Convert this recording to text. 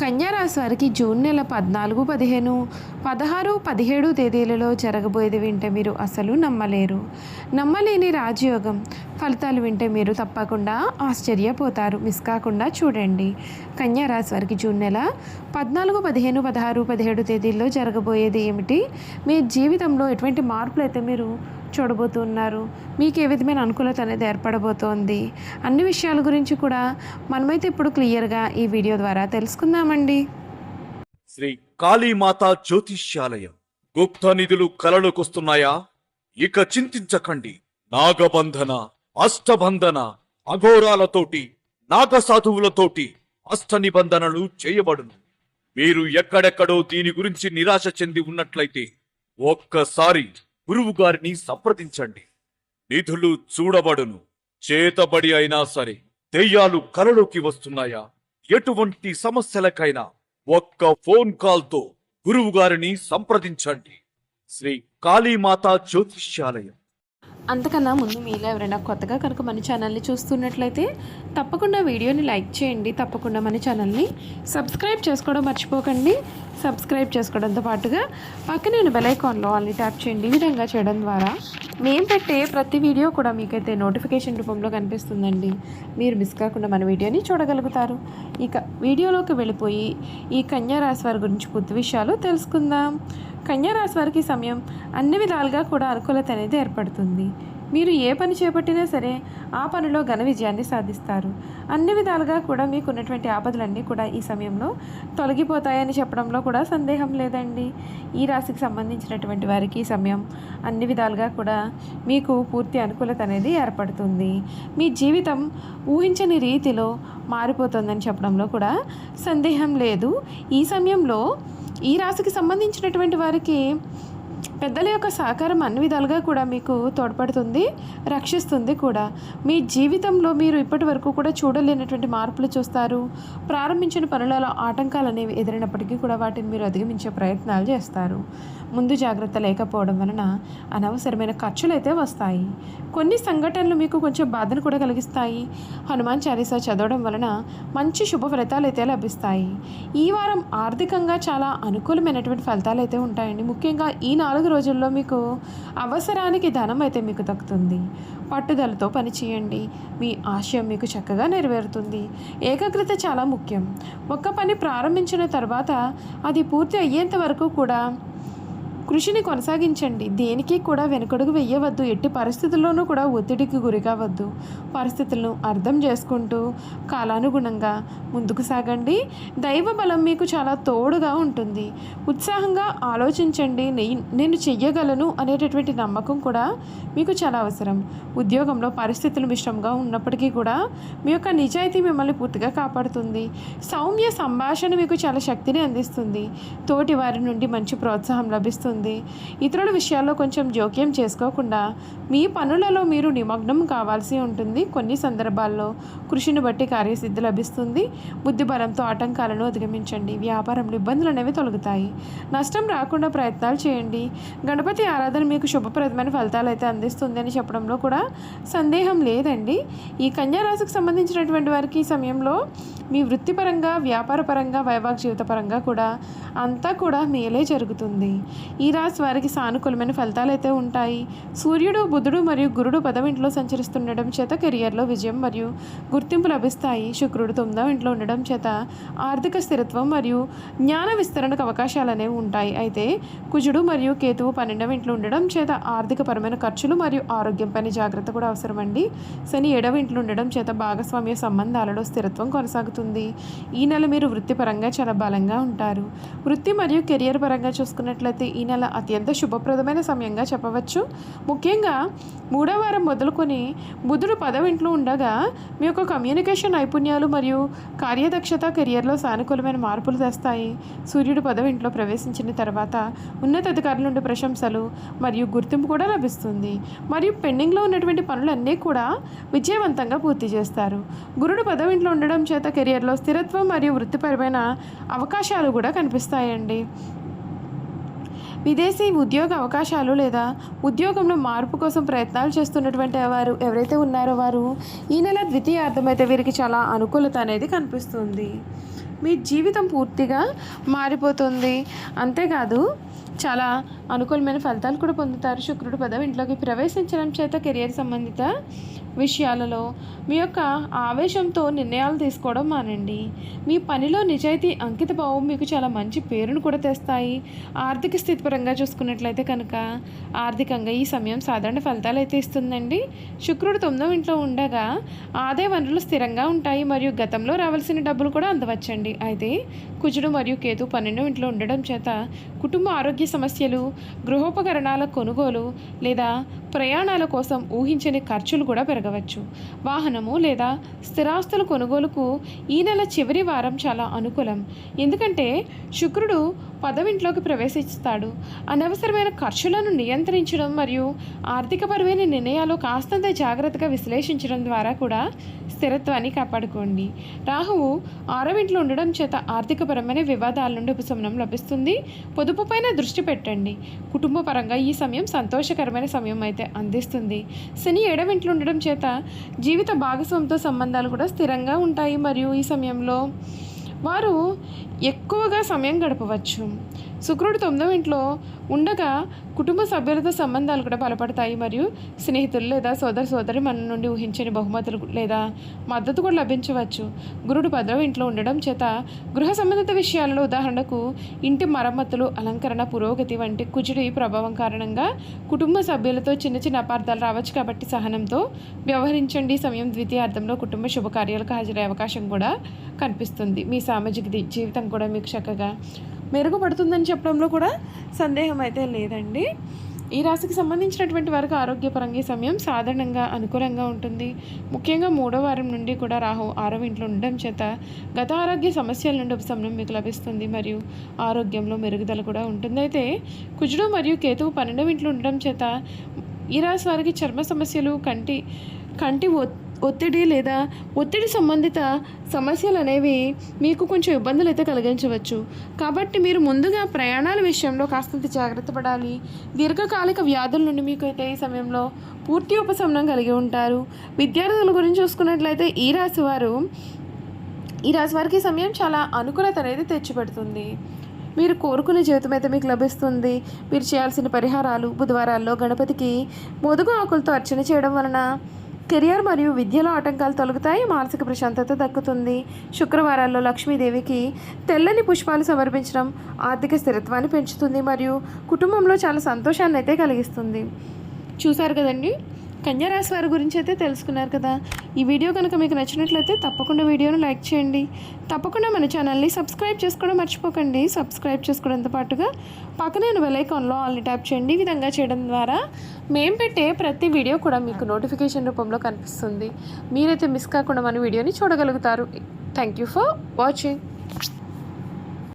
కన్యారాశి వారికి జూన్ నెల పద్నాలుగు పదిహేను పదహారు పదిహేడు తేదీలలో జరగబోయేది వింటే మీరు అసలు నమ్మలేరు. నమ్మలేని రాజయోగం. ఫలితాలు వింటే మీరు తప్పకుండా ఆశ్చర్యపోతారు. మిస్ కాకుండా చూడండి. కన్యారాశి వారికి జూన్ నెల పద్నాలుగు పదిహేను పదహారు పదిహేడు తేదీల్లో జరగబోయేది ఏమిటి? మీ జీవితంలో ఎటువంటి మార్పులు అయితే మీరు చూడబోతున్నారు. మీకు ఏ విధమైన అనుకూలత అనేది ఏర్పడబోతోంది? అన్ని విషయాల గురించి కూడా మనమైతే ఇప్పుడు క్లియర్గా ఈ వీడియో ద్వారా తెలుసుకుందామండి. శ్రీ కాళీమాత జ్యోతిష్యాలయం గుప్త నిధులు కలలోకొస్తున్నాయా? ఇక చింతించకండి. నాగబంధన అష్టబంధన అఘోరాలతోటి నాగసాధువులతోటి అష్ట నిబంధనలు చేయబడును. మీరు ఎక్కడెక్కడో దీని గురించి నిరాశ చెంది ఉన్నట్లయితే ఒక్కసారి గురువు గారిని సంప్రదించండి. నిధులు చూడబడును. చేతబడి అయినా సరే దెయ్యాలు కలలోకి వస్తున్నాయా? ఎటువంటి సమస్యలకైనా ఒక్క ఫోన్ కాల్తో గురువు గారిని సంప్రదించండి. శ్రీ కాళీమాత జ్యోతిష్యాలయం. అంతకన్నా ముందు మీలో ఎవరైనా కొత్తగా కనుక మన ఛానల్ని చూస్తున్నట్లయితే తప్పకుండా వీడియోని లైక్ చేయండి. తప్పకుండా మన ఛానల్ని సబ్స్క్రైబ్ చేసుకోవడం మర్చిపోకండి. సబ్స్క్రైబ్ చేసుకోవడంతో పాటుగా పక్కనే ఉన్న బెల్ ఐకాన్లో వాళ్ళని ట్యాప్ చేయండి. ఈ విధంగా చేయడం ద్వారా మేము పెట్టే ప్రతి వీడియో కూడా మీకైతే నోటిఫికేషన్ రూపంలో కనిపిస్తుందండి. మీరు మిస్ కాకుండా మన వీడియోని చూడగలుగుతారు. ఇక వీడియోలోకి వెళ్ళిపోయి ఈ కన్యా రాశి వారి గురించి పూర్తి విషయాలు తెలుసుకుందాం. కన్యారాశి వారికి సమయం అన్ని విధాలుగా కూడా అనుకూలత అనేది ఏర్పడుతుంది. మీరు ఏ పని చేపట్టినా సరే ఆ పనిలో ఘన విజయాన్ని సాధిస్తారు. అన్ని విధాలుగా కూడా మీకు ఉన్నటువంటి ఆపదలన్నీ కూడా ఈ సమయంలో తొలగిపోతాయని చెప్పడంలో కూడా సందేహం లేదండి. ఈ రాశికి సంబంధించినటువంటి వారికి ఈ సమయం అన్ని విధాలుగా కూడా మీకు పూర్తి అనుకూలత అనేది ఏర్పడుతుంది. మీ జీవితం ఊహించని రీతిలో మారిపోతుందని చెప్పడంలో కూడా సందేహం లేదు. ఈ సమయంలో ఈ రాశికి సంబంధించినటువంటి వారికి పెద్దల యొక్క సహకారం అన్ని విధాలుగా కూడా మీకు తోడ్పడుతుంది రక్షిస్తుంది కూడా. మీ జీవితంలో మీరు ఇప్పటి వరకు కూడా చూడలేనటువంటి మార్పులు చూస్తారు. ప్రారంభించిన పనులలో ఆటంకాలు అనేవి ఎదురైనప్పటికీ కూడా వాటిని మీరు అధిగమించే ప్రయత్నాలు చేస్తారు. ముందు జాగ్రత్త లేకపోవడం వలన అనవసరమైన ఖర్చులు అయితే వస్తాయి. కొన్ని సంఘటనలు మీకు కొంచెం బాధను కూడా కలిగిస్తాయి. హనుమాన్ చాలీసా చదవడం వలన మంచి శుభ ఫలితాలు అయితే లభిస్తాయి. ఈ వారం ఆర్థికంగా చాలా అనుకూలమైనటువంటి ఫలితాలు అయితే ఉంటాయండి. ముఖ్యంగా ఈ నాలుగు రోజుల్లో మీకు అవసరానికి ధనం అయితే మీకు దక్కుతుంది. పట్టుదలతో పని చేయండి. మీ ఆశయం మీకు చక్కగా నెరవేరుతుంది. ఏకాగ్రత చాలా ముఖ్యం. ఒక్క పని ప్రారంభించిన తర్వాత అది పూర్తి అయ్యేంత వరకు కూడా కృషిని కొనసాగించండి. దేనికి కూడా వెనుకడుగు వెయ్యవద్దు ఎట్టి పరిస్థితుల్లోనూ కూడా ఒత్తిడికి గురి కావద్దు. పరిస్థితులను అర్థం చేసుకుంటూ కాలానుగుణంగా ముందుకు సాగండి. దైవ బలం మీకు చాలా తోడుగా ఉంటుంది. ఉత్సాహంగా ఆలోచించండి. నేను చెయ్యగలను అనేటటువంటి నమ్మకం కూడా మీకు చాలా అవసరం. ఉద్యోగంలో పరిస్థితులు మిశ్రమంగా ఉన్నప్పటికీ కూడా మీ యొక్క నిజాయితీ మిమ్మల్ని పూర్తిగా కాపాడుతుంది. సౌమ్య సంభాషణ మీకు చాలా శక్తిని అందిస్తుంది. తోటి వారి నుండి మంచి ప్రోత్సాహం లభిస్తుంది. ఇతరుల విషయాల్లో కొంచెం జోక్యం చేసుకోకుండా మీ పనులలో మీరు నిమగ్నం కావాల్సి ఉంటుంది కొన్ని సందర్భాల్లో. కృషిని బట్టి కార్యసిద్ధి లభిస్తుంది. బుద్ధి బలంతో ఆటంకాలను అధిగమించండి. వ్యాపారంలో ఇబ్బందులు అనేవి తొలగుతాయి. నష్టం రాకుండా ప్రయత్నాలు చేయండి. గణపతి ఆరాధన మీకు శుభప్రదమైన ఫలితాలు అయితే అందిస్తుంది అని చెప్పడంలో కూడా సందేహం లేదండి. ఈ కన్యారాశికి సంబంధించినటువంటి వారికి ఈ సమయంలో మీ వృత్తిపరంగా వ్యాపారపరంగా వైవాహిక జీవితపరంగా కూడా అంతా కూడా మేలే జరుగుతుంది. ఈ రాశి వారికి సానుకూలమైన ఫలితాలు అయితే ఉంటాయి. సూర్యుడు బుధుడు మరియు గురుడు పదవ ఇంట్లో సంచరిస్తుండడం చేత కెరియర్లో విజయం మరియు గుర్తింపు లభిస్తాయి. శుక్రుడు తొమ్మిదవ ఇంట్లో ఉండడం చేత ఆర్థిక స్థిరత్వం మరియు జ్ఞాన విస్తరణకు అవకాశాలు అనేవి ఉంటాయి. అయితే కుజుడు మరియు కేతువు పన్నెండవ ఇంట్లో ఉండడం చేత ఆర్థికపరమైన ఖర్చులు మరియు ఆరోగ్యంపైన జాగ్రత్త కూడా అవసరమండి. శని ఏడవ ఇంట్లో ఉండడం చేత భాగస్వామ్య సంబంధాలలో స్థిరత్వం కొనసాగుతుంది. ఈ నెల మీరు వృత్తిపరంగా చాలా బలంగా ఉంటారు. వృత్తి మరియు కెరియర్ పరంగా చూసుకున్నట్లయితే ఈ నెల అత్యంత శుభప్రదమైన సమయంగా చెప్పవచ్చు. ముఖ్యంగా మూడో వారం మొదలుకొని బుధుడు పదవింట్లో ఉండగా మీ యొక్క కమ్యూనికేషన్ నైపుణ్యాలు మరియు కార్యదక్షత కెరియర్లో సానుకూలమైన మార్పులు తెస్తాయి. సూర్యుడు పదవింట్లో ప్రవేశించిన తర్వాత ఉన్నతాధికారుల నుండి ప్రశంసలు మరియు గుర్తింపు కూడా లభిస్తుంది. మరియు పెండింగ్లో ఉన్నటువంటి పనులన్నీ కూడా విజయవంతంగా పూర్తి చేస్తారు. గురుడు పదవింట్లో ఉండడం చేత కెరియర్లో స్థిరత్వం మరియు వృత్తిపరమైన అవకాశాలు కూడా కనిపిస్తాయండి. విదేశీ ఉద్యోగ అవకాశాలు లేదా ఉద్యోగంలో మార్పు కోసం ప్రయత్నాలు చేస్తున్నటువంటి వారు ఎవరైతే ఉన్నారో వారు ఈ నెల ద్వితీయార్థం అయితే వీరికి చాలా అనుకూలత అనేది కనిపిస్తుంది. మీ జీవితం పూర్తిగా మారిపోతుంది. అంతేకాదు చాలా అనుకూలమైన ఫలితాలు కూడా పొందుతారు. శుక్రుడు పదవి ఇంట్లోకి ప్రవేశించడం చేత కెరియర్ సంబంధిత విషయాలలో మీ యొక్క ఆవేశంతో నిర్ణయాలు తీసుకోవడం మానండి. మీ పనిలో నిజాయితీ అంకిత భావం మీకు చాలా మంచి పేరును కూడా తెస్తాయి. ఆర్థిక స్థితి పరంగా చూసుకున్నట్లయితే కనుక ఆర్థికంగా ఈ సమయం సాధారణ ఫలితాలు అయితే ఇస్తుందండి. శుక్రుడు తొమ్మిదవ ఇంట్లో ఉండగా ఆదాయ వనరులు స్థిరంగా ఉంటాయి మరియు గతంలో రావాల్సిన డబ్బులు కూడా అందవచ్చండి. అయితే కుజుడు మరియు కేతు పన్నెండవ ఇంట్లో ఉండడం చేత కుటుంబ ఆరోగ్య సమస్యలు గృహోపకరణాల కొనుగోలు లేదా ప్రయాణాల కోసం ఊహించని ఖర్చులు కూడా పెరగవచ్చు. వాహనము లేదా స్థిరాస్తుల కొనుగోలుకు ఈ నెల చివరి వారం చాలా అనుకూలం. ఎందుకంటే శుక్రుడు పదవింట్లోకి ప్రవేశిస్తాడు. అనవసరమైన ఖర్చులను నియంత్రించడం మరియు ఆర్థికపరమైన నిర్ణయాలు కాస్తంత జాగ్రత్తగా విశ్లేషించడం ద్వారా కూడా స్థిరత్వాన్ని కాపాడుకోండి. రాహువు ఆరవింట్లో ఉండడం చేత ఆర్థికపరమైన వివాదాల నుండి ఉపశమనం లభిస్తుంది. పొదుపు పైన దృష్టి పెట్టండి. కుటుంబ పరంగా ఈ సమయం సంతోషకరమైన సమయం అయితే అందిస్తుంది. శని ఏడవింట్లో ఉండడం చేత జీవిత భాగస్వామితో సంబంధాలు కూడా స్థిరంగా ఉంటాయి. మరియు ఈ సమయంలో వారు ఎక్కువగా సమయం గడపవచ్చు. శుక్రుడు తొమ్మిదవ ఇంట్లో ఉండగా కుటుంబ సభ్యులతో సంబంధాలు కూడా బలపడతాయి. మరియు స్నేహితులు లేదా సోదర సోదరి మన నుండి ఊహించని బహుమతులు లేదా మద్దతు కూడా లభించవచ్చు. గురుడు పదవ ఇంట్లో ఉండడం చేత గృహ సంబంధిత విషయాలలో ఉదాహరణకు ఇంటి మరమ్మతులు అలంకరణ పురోగతి వంటి కుజుడి ప్రభావం కారణంగా కుటుంబ సభ్యులతో చిన్న చిన్న అపార్థాలు రావచ్చు కాబట్టి సహనంతో వ్యవహరించండి. సమయం సమయం ద్వితీయార్థంలో కుటుంబ శుభకార్యాలకు హాజరయ్యే అవకాశం కూడా కనిపిస్తుంది. మీ సామాజిక ది- జీవితం కూడా మీకు చక్కగా మెరుగుపడుతుందని చెప్పడంలో కూడా సందేహం అయితే లేదండి. ఈ రాశికి సంబంధించినటువంటి వారికి ఆరోగ్యపరంగా ఈ సమయం సాధారణంగా అనుకూలంగా ఉంటుంది. ముఖ్యంగా మూడో వారం నుండి కూడా రాహు ఆరవ ఇంట్లో ఉండడం చేత గత ఆరోగ్య సమస్యల నుండి ఉపశమనం మీకు లభిస్తుంది మరియు ఆరోగ్యంలో మెరుగుదల కూడా ఉంటుంది. అయితే కుజుడు మరియు కేతువు పన్నెండవ ఇంట్లో ఉండడం చేత ఈ రాశి వారికి చర్మ సమస్యలు కంటి కంటి ఒత్తి ఒత్తిడి లేదా ఒత్తిడి సంబంధిత సమస్యలు అనేవి మీకు కొంచెం ఇబ్బందులు అయితే కలిగించవచ్చు. కాబట్టి మీరు ముందుగా ప్రయాణాల విషయంలో కాస్తంత జాగ్రత్త పడాలి. దీర్ఘకాలిక వ్యాధుల నుండి మీకు అయితే ఈ సమయంలో పూర్తి ఉపశమనం కలిగి ఉంటారు. విద్యార్థుల గురించి చూసుకున్నట్లయితే ఈ రాశి వారు ఈ రాశి వారికి సమయం చాలా అనుకూలత అనేది తెచ్చిపెడుతుంది. మీరు కోరుకునే జీవితం అయితే మీకు లభిస్తుంది. మీరు చేయాల్సిన పరిహారాలు బుధవారాల్లో గణపతికి మొదుగు ఆకులతో అర్చన చేయడం వలన కెరియర్ మరియు విద్యలో ఆటంకాలు తొలగుతాయి మానసిక ప్రశాంతత దక్కుతుంది. శుక్రవారాల్లో లక్ష్మీదేవికి తెల్లని పుష్పాలు సమర్పించడం ఆర్థిక స్థిరత్వాన్ని పెంచుతుంది మరియు కుటుంబంలో చాలా సంతోషాన్ని అయితే కలిగిస్తుంది. చూసారు కదండి? కన్యారాశి వారి గురించి అయితే తెలుసుకున్నారు కదా. ఈ వీడియో కనుక మీకు నచ్చినట్లయితే తప్పకుండా వీడియోను లైక్ చేయండి. తప్పకుండా మన ఛానల్ని సబ్స్క్రైబ్ చేసుకోవడం మర్చిపోకండి. సబ్స్క్రైబ్ చేసుకోవడంతో పాటుగా పక్కనే బెల్ ఆల్ని ట్యాప్ చేయండి. ఈ విధంగా చేయడం ద్వారా మేము పెట్టే ప్రతి వీడియో కూడా మీకు నోటిఫికేషన్ రూపంలో కనిపిస్తుంది. మీరైతే మిస్ కాకుండా మన వీడియోని చూడగలుగుతారు. Thank you for watching.